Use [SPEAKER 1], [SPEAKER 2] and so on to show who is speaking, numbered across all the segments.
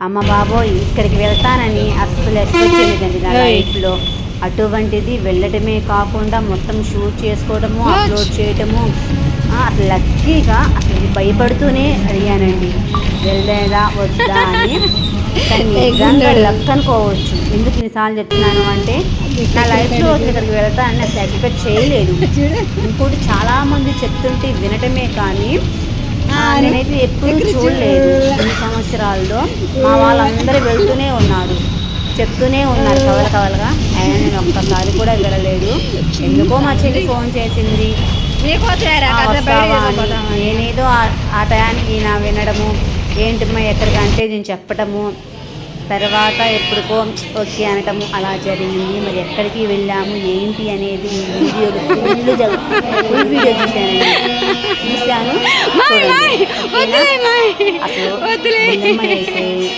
[SPEAKER 1] అమ్మ బాబోయ్ ఇక్కడికి వెళ్తానని అస్సలు ఎక్స్పెక్ట్ చేయలేదండి నా లైఫ్లో. అటువంటిది వెళ్ళటమే కాకుండా మొత్తం షూట్ చేసుకోవడము అప్లోడ్ చేయటము ఆ, అసలు లక్కీగా అసలు భయపడుతూనే అడిగానండి. వెళ్ళేదా వద్దా అని. నిజంగా లక్ అనుకోవచ్చు. ఎందుకు ఇన్నిసార్లు చెప్తున్నాను అంటే నా లైఫ్లో ఇక్కడికి వెళ్తానని అసలు ఎక్స్పెక్ట్ చేయలేదు. ఇంకోటి చాలా మంది చెప్తుంటే వినటమే కానీ నేనైతే ఎప్పుడు చూడలేదు ఈ సంవత్సరాల్లో. మా వాళ్ళందరూ వెళ్తూనే ఉన్నారు. చెప్తూనే ఉన్నారు కవల కవలగా. అయినా నేను ఒక్కసారి కూడా వెళ్ళలేదు. ఎందుకో మా చెల్లి ఫోన్ చేసింది. నేనేదో ఆ- టయానికి నా వినడము ఏంటమ్మా ఎక్కడికంటే నేను చెప్పటము తర్వాత ఎప్పుడుకో ఓకే అనటము అలా జరిగింది. మరి ఎక్కడికి వెళ్ళాము ఏంటి అనేది వీడియోలు ఫుల్ ఫుల్ వీడియో చూశాను ఓకేనా? అసలు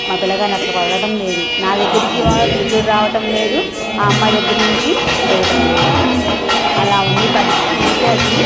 [SPEAKER 1] మా పిల్లగాని అసలు వదలడం లేదు. నా దగ్గరికి వాళ్ళు రావటం లేదు. ఆ అమ్మాయి దగ్గర నుంచి అలా ఉంది పరిస్థితి.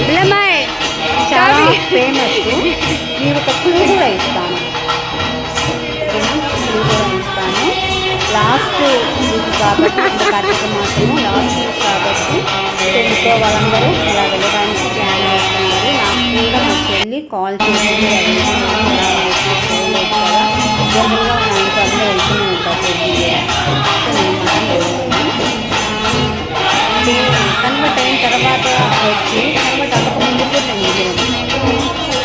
[SPEAKER 2] పిల్లమ్మాయి,
[SPEAKER 1] చాలా. ఫేమస్ మీరు ఒక క్లూ కూడా ఇస్తాను? క్లూ కూడా ఇస్తాను లాస్ట్ వీక్ కాబట్టి మాసము లాస్ట్ వీక్ కాబట్టి తెలుసుకో వాళ్ళందరూ ఇలా వెళ్ళడానికి ప్లాన్ చేస్తున్నారు నాకు కూడా కాల్ చేసి జనరల్గా నా ఇంట్లో అందరూ వెళ్తూనే ఉంటారు చెల్లి సో నేను మాత్రం వెళ్ళలేదు. అంటే కన్వర్ట్ అయిన తర్వాత వచ్చి కన్వర్ట్ అవ్వకముందు కూడా నేను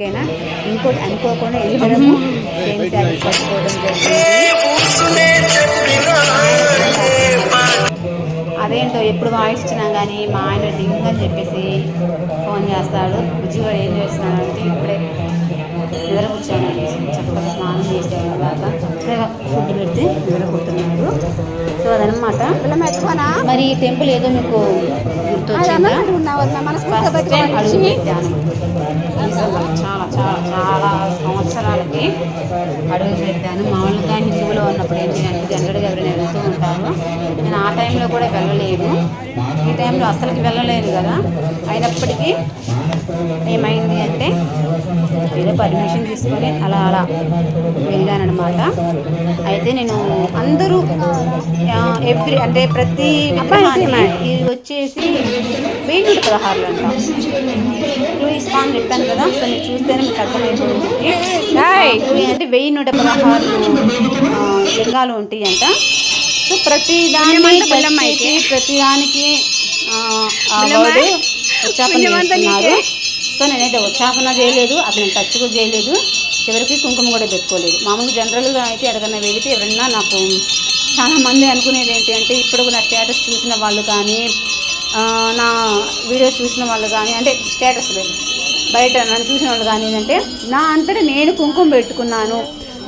[SPEAKER 1] ఓకేనా? ఇంకోటి అనుకోకుండా ఇద్దరము సేమ్ శారీ కట్టుకోవడం జరిగింది. అదేంటో ఎప్పుడు వాయిస్ ఇచ్చినా కానీ మా ఆయన డింగ్ అని చెప్పేసి ఫోన్ చేస్తాడు. బుజ్జిగాడు ఏం చేస్తున్నాడు అంటే ఇప్పుడే నిద్ర కూర్చొని చక్కగా స్నానం చేసాడు దాకా చక్కగా ఫుడ్ పెడితే నిద్ర కొడుతున్నాడు సో అదనమాట మరి ఈ టెంపుల్ ఏదో మీకు చాలా చాలా చాలా సంవత్సరాలకి అడుగు పెట్టాను మామూలుగా హిందువులో ఉన్నప్పుడు ఏంటి అంటే జనరల్గా ఎవరైనా వెళ్తూ ఉంటారు. నేను ఆ టైంలో కూడా వెళ్ళలేను ఈ టైంలో అసలుకి వెళ్ళలేదు కదా. అయినప్పటికీ ఏమైంది అంటే పర్మిషన్ తీసుకొని అలా అలా వెళ్ళానమాట అయితే నేను అందరూ ఎవ్రీ అంటే ప్రతి ఇది వచ్చేసి వెయ్యి నూట పదహారులు అంట. సాంగ్ చెప్పాను కదా సో మీరు చూస్తేనే మీకు అర్థమైపోతుంది అంటే వెయ్యి నూట పదహారు లింగాలు ఉంటాయి అంట. సో ప్రతి
[SPEAKER 2] పుల్లమ్మాయికి.
[SPEAKER 1] ప్రతి దానికి చేస్తున్నారు. సో నేనైతే ఉచ్చాపన చేయలేదు అసలు నేను టచ్ కూడా చేయలేదు. చివరికి కుంకుమ కూడా పెట్టుకోలేదు. మామూలుగా జనరల్గా అయితే ఎక్కడికైనా వెళితే ఎవరన్నా నాకు చాలా మంది అనుకునేది ఏంటి అంటే ఇప్పుడు నా స్టేటస్ చూసిన వాళ్ళు కానీ నా వీడియోస్ చూసిన వాళ్ళు కానీ అంటే స్టేటస్ లేదు. బయట నన్ను చూసిన వాళ్ళు కానీ ఏంటంటే నా అంతటా నేను కుంకుమ పెట్టుకున్నాను.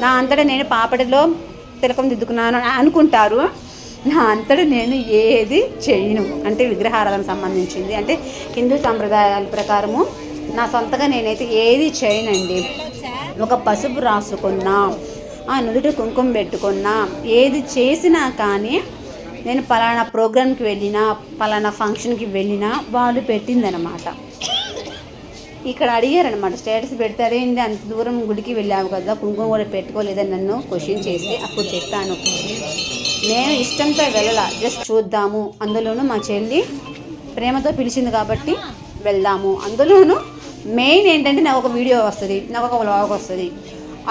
[SPEAKER 1] నా అంతటా నేను పాపడిలో తిలకం దిద్దుకున్నాను అని అనుకుంటారు. నా అంతటా నేను ఏది చేయను. అంటే విగ్రహారాధనకు సంబంధించింది. అంటే హిందూ సాంప్రదాయాల ప్రకారము నా సొంతగా నేనైతే ఏది చేయనండి. ఒక పసుపు రాసుకున్నా ఆ నుదుటి కుంకుమ పెట్టుకున్నా ఏది చేసినా కానీ నేను పలానా ప్రోగ్రామ్కి వెళ్ళినా పలానా ఫంక్షన్కి వెళ్ళినా వాళ్ళు పెట్టిందనమాట ఇక్కడ అడిగారనమాట స్టేటస్ పెడితే అదేంటి అంత దూరం గుడికి వెళ్ళావు కదా కుంకుమ కూడా పెట్టుకోలేదని నన్ను క్వశ్చన్ చేస్తే అప్పుడు చెప్పాను. నేను ఇష్టంతో వెళ్ళాల జస్ట్ చూద్దాము. అందులోనూ మా చెల్లి ప్రేమతో పిలిచింది కాబట్టి వెళ్దాము. అందులోనూ మెయిన్ ఏంటంటే నాకు ఒక వీడియో వస్తుంది నాకు ఒక వ్లాగ్ వస్తుంది.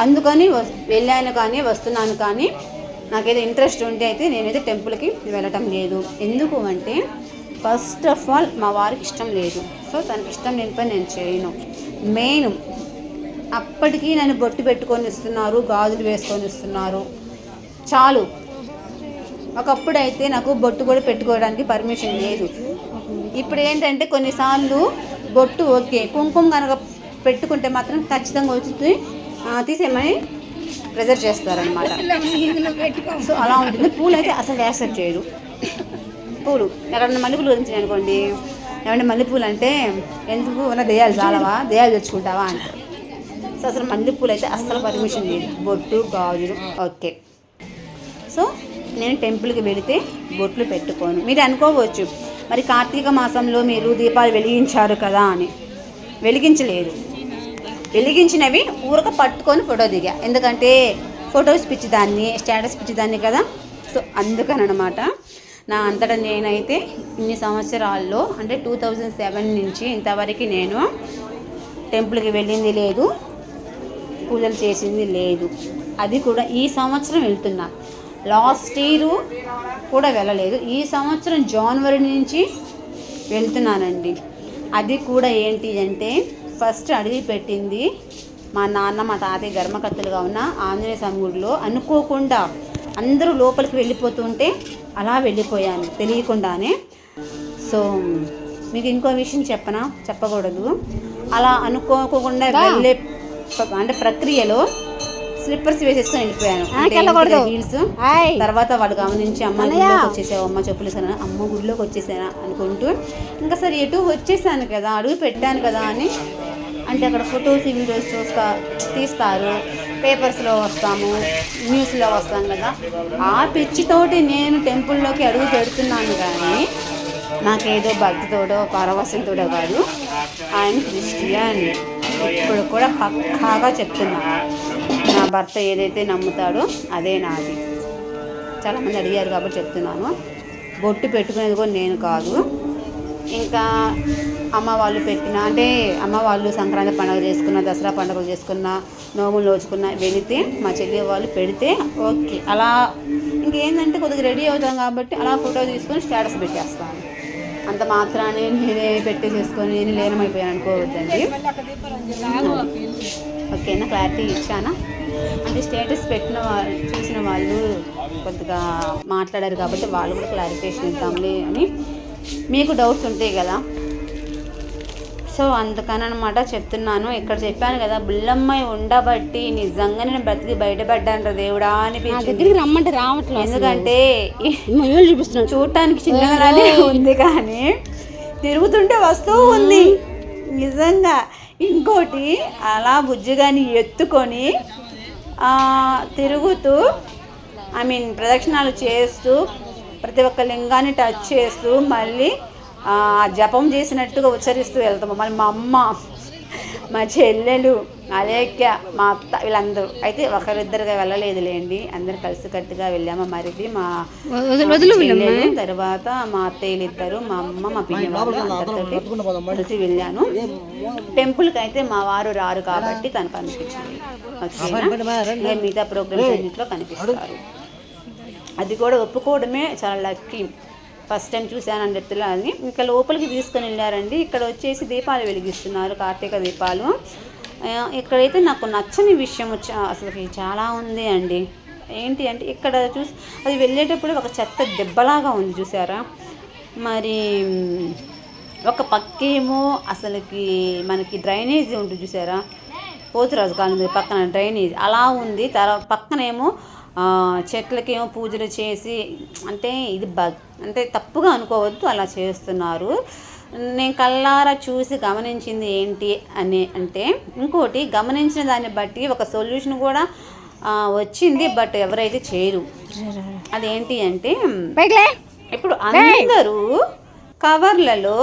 [SPEAKER 1] అందుకని వెళ్ళాను కానీ వస్తున్నాను కానీ నాకేదో ఇంట్రెస్ట్ ఉంటే అయితే నేనైతే టెంపుల్కి వెళ్ళటం లేదు. ఎందుకు అంటే ఫస్ట్ ఆఫ్ ఆల్ మా వారికి ఇష్టం లేదు. సో తనకి ఇష్టం లేని పని నేను చేయను. మెయిన్ అప్పటికి నన్ను బొట్టు పెట్టుకొని ఇస్తున్నారు గాజులు వేసుకొని ఇస్తున్నారు. చాలు. ఒకప్పుడు అయితే నాకు బొట్టు కూడా పెట్టుకోవడానికి పర్మిషన్ లేదు. ఇప్పుడు ఏంటంటే కొన్నిసార్లు బొట్టు ఓకే. కుంకుమ కనుక పెట్టుకుంటే మాత్రం ఖచ్చితంగా వచ్చి తీసేయమని ప్రెజర్ చేస్తారనమాట సో అలా ఉంటుంది. పూలు అయితే అసలు యాక్సెప్ట్ చేయరు. పూలు. ఎవరైనా మల్లెపూలు గురించి అనుకోండి ఏమంటే మల్లెపూలు అంటే ఎందుకు? ఉన్న దెయ్యాలు చాలవా? దెయ్యాలు తెచ్చుకుంటావా? అంటారు. సో అసలు మల్లెపూలు అయితే అస్సలు పర్మిషన్ లేదు. బొట్టు గాజులు ఓకే. సో నేను టెంపుల్కి వెళితే బొట్లు పెట్టుకోను. మీరు అనుకోవచ్చు. మరి కార్తీక మాసంలో మీరు దీపాలు వెలిగించారు కదా అని. వెలిగించలేదు. వెలిగించినవి ఊరక పట్టుకొని ఫోటో దిగా. ఎందుకంటే ఫొటోస్ పిచ్చిదాన్ని స్టేటస్ పిచ్చిదాన్ని కదా. సో అందుకనమాట నా అంతటా నేనైతే ఇన్ని సంవత్సరాల్లో అంటే టూ థౌజండ్ సెవెన్ నుంచి ఇంతవరకు నేను టెంపుల్కి వెళ్ళింది లేదు పూజలు చేసింది లేదు. అది కూడా ఈ సంవత్సరం వెళ్తున్నా. లాస్ట్ ఇయర్ కూడా వెళ్ళలేదు. ఈ సంవత్సరం జనవరి నుంచి వెళ్తున్నానండి. అది కూడా ఏంటి అంటే ఫస్ట్ అడిగి పెట్టింది మా నాన్న మా తాతయ్య గర్మకత్తులుగా ఉన్న ఆంజనేయ స్వామి గుడిలో అనుకోకుండా అందరూ లోపలికి వెళ్ళిపోతుంటే అలా వెళ్ళిపోయాను తెలియకుండానే. సో మీకు ఇంకో విషయం చెప్పనా? చెప్పకూడదు. అలా అనుకోకుండా వెళ్ళే అంటే ప్రక్రియలో స్లిప్పర్స్ వేసేసుకొని వెళ్ళిపోయాను. హీల్స్ తర్వాత వాడు గమనించి అమ్మ గుడిలోకి వచ్చేసావు అమ్మ చెప్పులు వేసాను? అమ్మ గుడిలోకి వచ్చేసానా? అనుకుంటూ ఇంకా సరే ఎటు వచ్చేసాను కదా అడుగు పెట్టాను కదా అని అంటే అక్కడ ఫొటోస్ వీడియోస్ చూస్తా తీస్తారు. పేపర్స్లో వస్తాము న్యూస్లో వస్తాం కదా. ఆ పిచ్చితోటి నేను టెంపుల్లోకి అడుగు పెడుతున్నాను కానీ నాకేదో భక్తితోడో పరవశంతోడో కాదు. ఆయన క్రిస్టియన్. ఇప్పుడు కూడా పక్కాగా చెప్తున్నాను భర్త ఏదైతే నమ్ముతాడో అదే నాది. చాలామంది అడిగారు కాబట్టి చెప్తున్నాను. బొట్టు పెట్టుకునేది కూడా నేను కాదు. ఇంకా అమ్మ వాళ్ళు పెట్టిన అంటే అమ్మ వాళ్ళు సంక్రాంతి పండుగ చేసుకున్న దసరా పండుగ చేసుకున్న నోములు నోచుకున్న వెళితే మా చెల్లి వాళ్ళు పెడితే ఓకే. అలా ఇంకేంటంటే కొద్దిగా రెడీ అవుతాం కాబట్టి అలా ఫోటో తీసుకొని స్టేటస్ పెట్టేస్తాను. అంత మాత్రాన్ని నేనే పెట్టేసేసుకొని నేను లీనమైపోయాను అనుకోవద్దండి. ఓకేనా క్లారిటీ ఇచ్చానా? అంటే స్టేటస్ పెట్టిన వాళ్ళు చూసిన వాళ్ళు కొద్దిగా మాట్లాడారు కాబట్టి వాళ్ళు కూడా క్లారిఫికేషన్ ఇద్దాంలే అని మీకు డౌట్స్ ఉంటాయి కదా. సో అందుకని అనమాట చెప్తున్నాను. ఇక్కడ చెప్పాను కదా బుల్లమ్మాయి ఉండబట్టి నిజంగా నేను బ్రతికి బయటపడ్డాను దేవుడా
[SPEAKER 2] నా
[SPEAKER 1] అనిపించింది.
[SPEAKER 2] దగ్గరికి రమ్మంటే రావట్లేదు
[SPEAKER 1] ఎందుకంటే
[SPEAKER 2] మయూలు చూపిస్తున్నాడు
[SPEAKER 1] చూడటానికి చిన్నగానే ఉంది కానీ తిరుగుతుంటే వస్తూ ఉంది. నిజంగా. ఇంకోటి అలా బుజ్జిగాని ఎత్తుకొని తిరుగుతూ ఐ మీన్ ప్రదక్షిణాలు చేస్తూ ప్రతి ఒక్క లింగాన్ని టచ్ చేస్తూ మళ్ళీ జపం చేసినట్టుగా ఉచ్చరిస్తూ వెళ్తాము. మళ్ళీ మా అమ్మ మా చెల్లెలు అలేఖ్య మా అత్త వీళ్ళందరూ. అయితే ఒకరిద్దరుగా వెళ్ళలేదులేండి. అందరు కలిసికట్టుగా వెళ్ళాము. మరిది మా
[SPEAKER 2] వదులు
[SPEAKER 1] చెల్లెలు, తర్వాత మా అత్తయ్యలు ఇద్దరు మా అమ్మ మా అందరితోటి కలిసి వెళ్ళాను టెంపుల్కి అయితే మా వారు రారు కాబట్టి తనకు అనిపించింది ఓకేనా? ఇంకా మిగతా ప్రోగ్రామ్స్ అన్నింటిలో కనిపిస్తారు. అది కూడా ఒప్పుకోవడమే చాలా లక్కీ. ఫస్ట్ టైం చూశాను చెప్తున్నా అని ఇంకా లోపలికి తీసుకొని వెళ్ళారండి. ఇక్కడ వచ్చేసి దీపాలు వెలిగిస్తున్నారు కార్తీక దీపాలు. ఇక్కడైతే నాకు నచ్చని విషయం అసలు చాలా ఉంది అండి. ఏంటి అంటే ఇక్కడ చూసి అది వెళ్ళేటప్పుడు ఒక చెత్త దెబ్బలాగా ఉంది చూసారా? మరి ఒక పక్కేమో అసలుకి మనకి డ్రైనేజీ ఉంటుంది చూసారా? పోతురాజు కాలనీ పక్కన డ్రైనేజ్ అలా ఉంది. తర్వాత పక్కనేమో చెట్లకేమో పూజలు చేసి అంటే ఇది బ అంటే తప్పుగా అనుకోవద్దు అలా చేస్తున్నారు. నేను కళ్ళారా చూసి గమనించింది ఏంటి అని అంటే ఇంకోటి గమనించిన దాన్ని బట్టి ఒక సొల్యూషన్ కూడా వచ్చింది బట్ ఎవరైతే చేయరు. అదేంటి అంటే ఇప్పుడు అందరూ కవర్లలో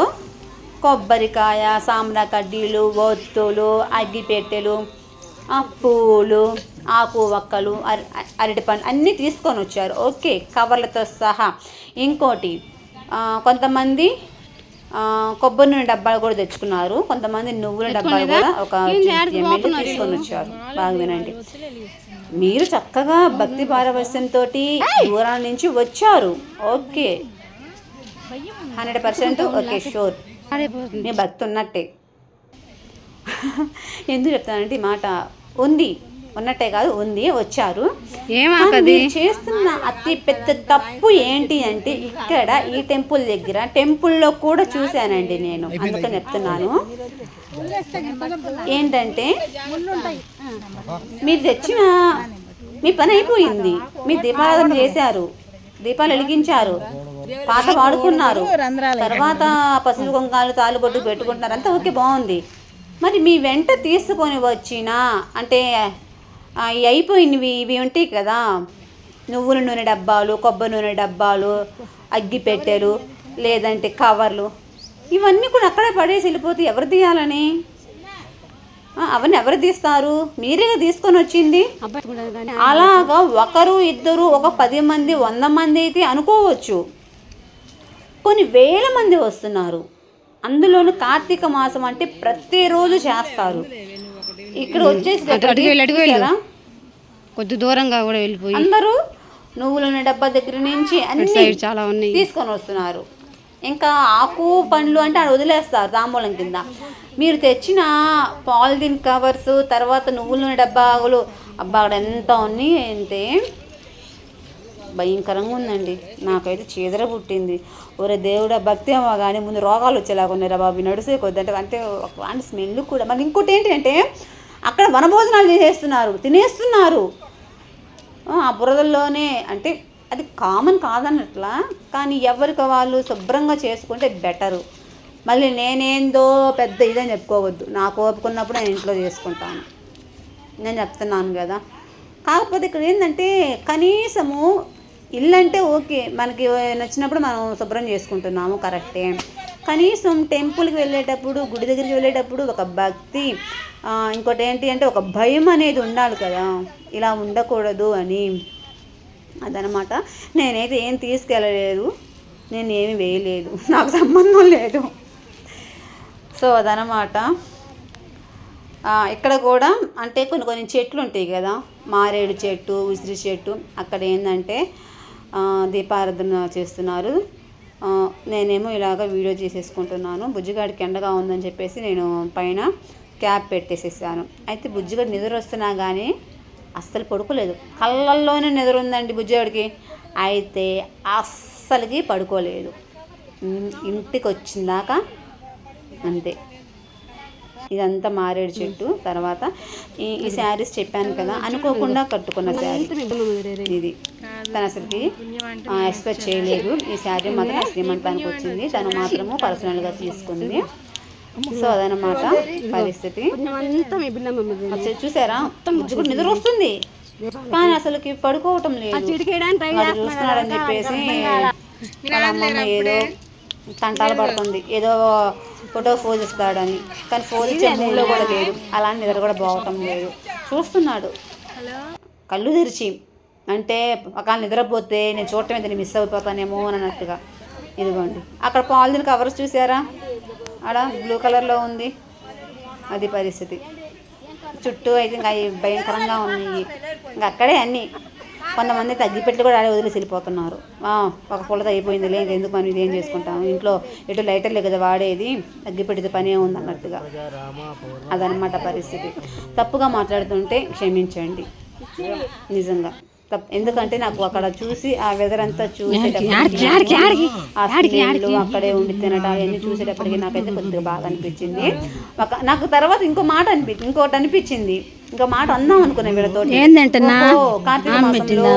[SPEAKER 1] కొబ్బరికాయ సాంబ్రా కడ్డీలు ఒత్తులు అగ్గిపెట్టెలు పూలు ఆకు వక్కలు అర అరటి పండు అన్నీ తీసుకొని వచ్చారు. ఓకే కవర్లతో సహా. ఇంకోటి కొంతమంది కొబ్బరి నూనె డబ్బాలు కూడా తెచ్చుకున్నారు. కొంతమంది నువ్వుల డబ్బాలు కూడా ఒక తీసుకొని వచ్చారు. బాగా వినండి. మీరు చక్కగా భక్తి పారవస్యంతో దూరాల నుంచి వచ్చారు. Okay. Hundred percent okay sure. మీ భక్తి ఉన్నట్టే ఎందుకు చెప్తానంటే మాట ఉంది. ఉన్నట్టే కాదు ఉంది వచ్చారు. చేస్తున్న అతి పెద్ద తప్పు ఏంటి అంటే ఇక్కడ ఈ టెంపుల్ దగ్గర టెంపుల్లో కూడా చూశానండి నేను అందుకని చెప్తున్నాను. ఏంటంటే మీరు తెచ్చిన మీ పని అయిపోయింది. మీరు దీపారాధన చేశారు దీపాలు వెలిగించారు పాట పాడుకున్నారు. తర్వాత పసుపు కుంకాలు తాలుబొట్టు పెట్టుకుంటున్నారు అంతా ఓకే బాగుంది. మరి మీ వెంట తీసుకొని వచ్చిన అంటే ఇవి అయిపోయినవి ఇవి ఉంటాయి కదా. నువ్వుల నూనె డబ్బాలు కొబ్బరి నూనె డబ్బాలు అగ్గి పెట్టెలు లేదంటే కవర్లు. ఇవన్నీ కూడా అక్కడే పడేసి వెళ్ళిపోతే ఎవరు తీయాలని? అవన్నీ ఎవరు తీస్తారు? మీరేగా తీసుకొని వచ్చింది. అలాగా ఒకరు ఇద్దరు ఒక పది మంది వంద మంది అయితే అనుకోవచ్చు. కొన్ని వేల మంది వస్తున్నారు. అందులోను కార్తీక మాసం అంటే ప్రతిరోజు చేస్తారు. ఇక్కడ వచ్చేసి
[SPEAKER 2] అటుకి కొద్ది దూరంగా కూడా వెళ్ళిపోయి
[SPEAKER 1] అందరూ నువ్వుల నూనె డబ్బా దగ్గర నుంచి అన్ని
[SPEAKER 2] సైడ్ చాలా ఉన్నాయి.
[SPEAKER 1] తీసుకొని వస్తున్నారు. ఇంకా ఆకు పండ్లు అంటే ఆడ వదిలేస్తారు తాంబూలం కింద. మీరు తెచ్చిన పాలిథిన్ కవర్స్ తర్వాత నువ్వుల నూనె డబ్బాలు అబ్బా అక్కడ ఎంత ఉన్నాయి అంటే భయంకరంగా ఉందండి. నాకైతే చీదర పుట్టింది. ఒరే దేవుడా భక్తి ఏమో కానీ ముందు రోగాలు వచ్చేలాగా ఉన్నాయి రా బాబు. నడిసే కొద్ది అంటే అంటే స్మెల్ కూడా. మళ్ళీ ఇంకోటి ఏంటి అంటే అక్కడ వనభోజనాలు చేసేస్తున్నారు తినేస్తున్నారు. ఆ, బురదల్లోనే అంటే అది కామన్ కాదన్నట్లా కానీ ఎవరికి వాళ్ళు శుభ్రంగా చేసుకుంటే బెటరు మళ్ళీ నేనేందో పెద్ద ఇదని చెప్పుకోవద్దు. నాకు ఓపుకున్నప్పుడు నేను ఇంట్లో చేసుకుంటాను. నేను చెప్తున్నాను కదా. కాకపోతే ఇక్కడ ఏంటంటే కనీసము ఇల్లు అంటే ఓకే మనకి నచ్చినప్పుడు మనం శుభ్రం చేసుకుంటున్నాము కరెక్టే కనీసం టెంపుల్కి వెళ్ళేటప్పుడు గుడి దగ్గరికి వెళ్ళేటప్పుడు ఒక భక్తి ఇంకోటి ఏంటి అంటే ఒక భయం అనేది ఉండాలి కదా. ఇలా ఉండకూడదు అని అదనమాట. నేనైతే ఏం తీసుకెళ్ళలేదు. నేను ఏమి వేయలేదు. నాకు సంబంధం లేదు. సో అదనమాట. ఇక్కడ కూడా అంటే కొన్ని కొన్ని చెట్లు ఉంటాయి కదా. మారేడు చెట్టు ఉసిరి చెట్టు. అక్కడ ఏంటంటే దీపారాధన చేస్తున్నారు. నేనేమో ఇలాగ వీడియో చేసేసుకుంటున్నాను. బుజ్జిగాడికి ఎండగా ఉందని చెప్పేసి నేను పైన క్యాప్ పెట్టేసేసాను. అయితే బుజ్జిగడు నిద్ర వస్తున్నా కానీ అస్సలు పడుకోలేదు. కళ్ళల్లోనే నిద్ర ఉందండి బుజ్జిగాడికి అయితే అస్సలకి పడుకోలేదు. ఇంటికి వచ్చిందాక అంతే. ఇదంతా మారేడు చెట్టు తర్వాత ఈ ఈ శారీస్ చెప్పాను కదా అనుకోకుండా కట్టుకున్న శారీ. ఇది. తను అసలుకి ఎక్స్పెక్ట్ చేయలేదు. ఈ శారీ మాత్రం శ్రీమంతానికి వచ్చింది. తను మాత్రము పర్సనల్గా తీసుకుంది. సో అదనమాట పరిస్థితి. చూసారా? కూడా నిద్ర వస్తుంది. కానీ అసలుకి పడుకోవటం లేదు. చూస్తున్నాడని చెప్పేసి అమ్మమ్మ ఏదో తంటాలు పడుతుంది. ఏదో ఫోటో ఫోజ్ ఇస్తాడని. కానీ ఫోజ్ ఇచ్చే మూడ్లో కూడా లేదు. అలాంటి నిద్ర కూడా బాగటం లేదు. చూస్తున్నాడు. కళ్ళు తెరిచి. అంటే ఒకవేళ నిద్రపోతే నేను చూడటం అయితే నేను మిస్ అయిపోతానేమో అని అన్నట్టుగా. ఇదిగోండి. అక్కడ పాలిథిన్ కవర్స్ చూసారా? ఆడ బ్లూ కలర్లో ఉంది. అది పరిస్థితి. చుట్టూ అయితే ఇంకా అవి భయంకరంగా ఉన్నాయి. ఇంకా అక్కడే అన్నీ. కొంతమంది తగ్గిపెట్టి కూడా ఆడే వదిలేసి వెళ్ళిపోతున్నారు. ఒక పూల అయిపోయింది లేదు ఎందుకు మనం ఇదేం చేసుకుంటాం? ఇంట్లో ఎటు లైటర్లే కదా వాడేది. తగ్గిపెట్టితే పని ఉంది అన్నట్టుగా. అదనమాట పరిస్థితి. తప్పుగా మాట్లాడుతుంటే క్షమించండి. నిజంగా. ఎందుకంటే నాకు అక్కడ చూసి ఆ వెదర్ అంతా చూసేటప్పటికి ఆ అక్కడే ఉండి తినడం అవన్నీ చూసేటప్పటికి నాకైతే కొద్దిగా బాగా అనిపించింది. ఒక నాకు తర్వాత ఇంకో మాట అనిపించింది ఇంకోటి అనిపించింది. ఇంకో మాట అందాం అనుకున్నా వీళ్ళతో? కార్తీక మాసంలో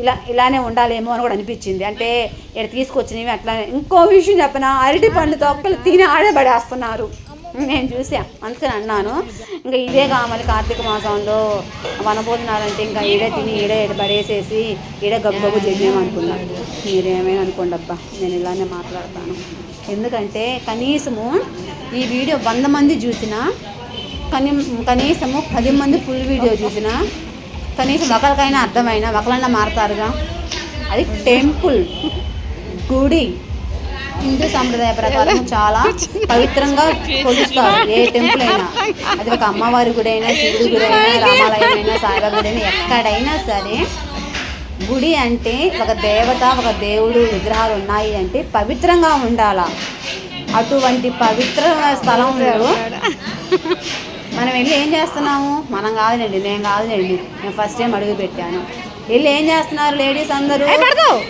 [SPEAKER 1] ఇలా ఇలానే ఉండాలేమో అని కూడా అనిపించింది. అంటే ఇక్కడ తీసుకొచ్చినవి అట్లానే. ఇంకో విషయం చెప్పిన? అరటి పండు తొక్కలు తిని ఆడబడేస్తున్నారు. నేను చూసా. అందుకని అన్నాను. ఇంకా ఇదే కావాలి కార్తీక మాసంలో వనభోజనాలంటే ఇంకా ఈడే తిని ఈడే ఈడ పడేసేసి ఈడే గబ్బు చేద్దామనుకున్నాను మీరేమైనా అనుకోండి అబ్బా నేను ఇలానే మాట్లాడతాను. ఎందుకంటే కనీసము ఈ వీడియో వంద మంది చూసినా కనీ కనీసము పది మంది ఫుల్ వీడియో చూసినా కనీసం ఒకరికైనా అర్థమైనా ఒకరైనా మారతారుగా. అది టెంపుల్ గుడి. హిందూ సాంప్రదాయ ప్రకారం చాలా పవిత్రంగా కొలుస్తారు. ఏ టెంపుల్ అయినా. అది ఒక అమ్మవారి గుడి అయినా శివుడి గుడి అయినా రామాలయం అయినా సాయిబాబా గుడి అయినా ఎక్కడైనా సరే గుడి అంటే ఒక దేవత ఒక దేవుడు విగ్రహాలు ఉన్నాయి అంటే పవిత్రంగా ఉండాలా. అటువంటి పవిత్ర స్థలంలో మనం వెళ్ళి ఏం చేస్తున్నాము? మనం కాదులేండి నేను కాదులేండి. నేను ఫస్ట్ టైం అడుగు పెట్టాను. వెళ్ళి ఏం చేస్తున్నారు లేడీస్ అందరూ?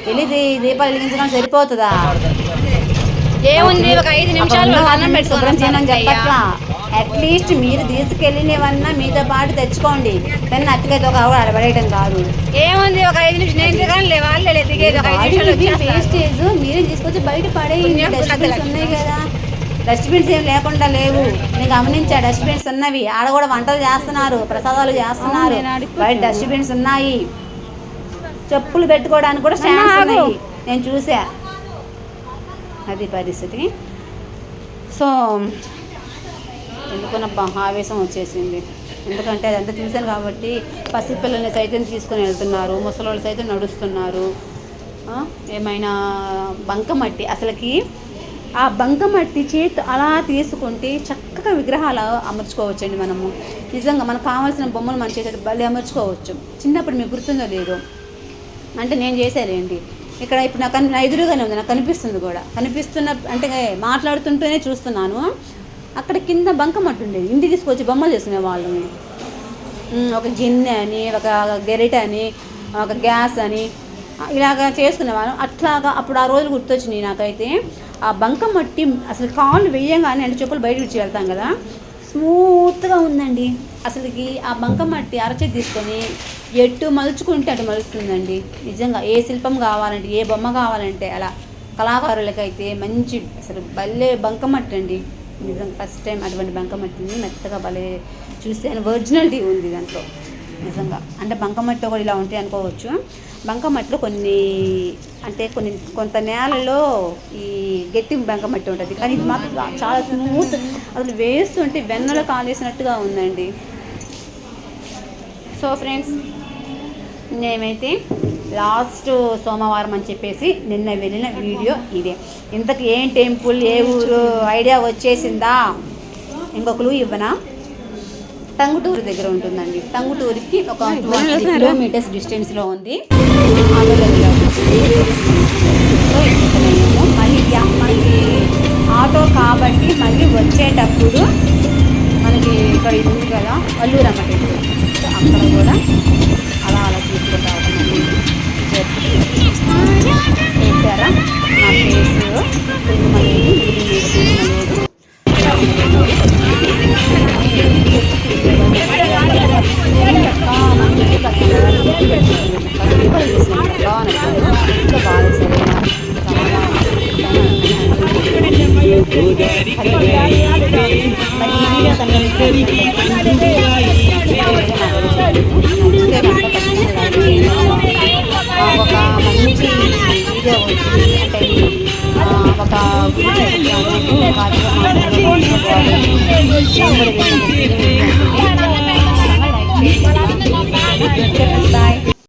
[SPEAKER 1] వెళ్ళి దీ- దీపాలు వెలిగించడం సరిపోతుందా?
[SPEAKER 2] ఏముంది? ఒక ఐదు నిమిషాలు అన్నం పెట్టుకోవాలి
[SPEAKER 1] అట్లీస్ట్ మీరు తీసుకెళ్ళినవన్నా మీతో పాటు తెచ్చుకోండి. కానీ అతికైతే ఒక ఆవిడ అడబడేయడం కాదు.
[SPEAKER 2] ఏముంది? ఒక ఐదు నేను దిగాను వాళ్ళే ఒక ఐదు నిమిషాలు.
[SPEAKER 1] వేస్టేజ్ మీరే తీసుకొచ్చి బయట పడేయండి. డస్ట్బిన్స్ ఉన్నాయి కదా. డస్ట్బిన్స్ ఏం లేకుండా లేవు. నేను గమనించా డస్ట్బిన్స్ ఉన్నవి. ఆడ కూడా వంటలు చేస్తున్నారు ప్రసాదాలు చేస్తున్నారు. బయట డస్ట్బిన్స్ ఉన్నాయి. చెప్పులు పెట్టుకోవడానికి కూడా స్టాండ్స్. ఉన్నాయి. నేను చూసా. అది పరిస్థితి. సో ఎందుకున్నబ్బా ఆవేశం వచ్చేసింది. ఎందుకంటే అదంతా చూశాను కాబట్టి పసిపిల్లల్ని సైతం తీసుకొని వెళ్తున్నారు ముసలోళ్ళు సైతం నడుస్తున్నారు. ఏమైనా బంకమట్టి అసలుకి ఆ బంకమట్టి చేతి అలా తీసుకుంటే చక్కగా విగ్రహాలు అమర్చుకోవచ్చండి మనము. నిజంగా మనకు కావాల్సిన బొమ్మలు మన చేసేటప్పుడు భలే అమర్చుకోవచ్చు. చిన్నప్పుడు మీకు గుర్తుందో లేదో. అంటే నేను చేశానండి ఇక్కడ ఇప్పుడు నాకు నా ఎదురుగానే ఉంది నాకు కనిపిస్తుంది కూడా. కనిపిస్తున్న అంటే మాట్లాడుతుంటూనే చూస్తున్నాను. అక్కడ కింద బంకమట్టు ఉండేది. ఇంటికి తీసుకొచ్చి బొమ్మలు చేసుకునే వాళ్ళని ఒక గిన్నె అని ఒక గెరిట అని ఒక గ్యాస్ అని ఇలాగ చేసుకునేవాళ్ళం అట్లాగా అప్పుడు ఆ రోజులు గుర్తొచ్చినాయి నాకైతే. ఆ బంకమట్టి అసలు కాళ్ళు వేయంగానే అంటే చెప్పులు బయట విడిచి వెళ్తాం కదా. స్మూత్గా ఉందండి. అసలుకి ఆ బంకమట్టి అరచేతి తీసుకొని ఎటు మలుచుకుంటే అటు మలుస్తుందండి. నిజంగా ఏ శిల్పం కావాలంటే ఏ బొమ్మ కావాలంటే అలా కళాకారులకైతే మంచి అసలు భలే బంకమట్టి అండి. నిజంగా ఫస్ట్ టైం అటువంటి బంకమట్టిని మెత్తగా భలే చూస్తే ఒరిజినాలిటీ ఉంది దాంట్లో. నిజంగా. అంటే బంకమట్టిలో కూడా ఇలా ఉంటాయి అనుకోవచ్చు. బంకమట్టిలో కొన్ని అంటే కొన్ని కొంత నేలలో ఈ గట్టి బంకమట్టి ఉంటుంది. కానీ ఇది మాత్రం చాలా స్మూత్ అసలు వేస్తుంటే వెన్నలో కాలేసినట్టుగా ఉందండి. సో ఫ్రెండ్స్ నేనైతే లాస్ట్ సోమవారం అని చెప్పేసి నిన్న వెళ్ళిన వీడియో ఇదే. ఇంతకు ఏం టెంపుల్ ఏ ఊరు ఐడియా వచ్చేసిందా? ఇంకొక క్లూ ఇవ్వనా? టంగుటూరు దగ్గర ఉంటుందండి. టంగుటూరుకి ఒక కిలోమీటర్స్ డిస్టెన్స్లో ఉంది మళ్ళీ మనకి ఆటో కాబట్టి మళ్ళీ వచ్చేటప్పుడు మనకి ఇక్కడ ఇది ఉంది కదా టెంపుల్. సో అక్కడ కూడా అలా అలా తీసుకుంటా చూసారా నా ఫేస్ కుంకుమ లేదు నుదురు కుంకుమ లేదు Thank you.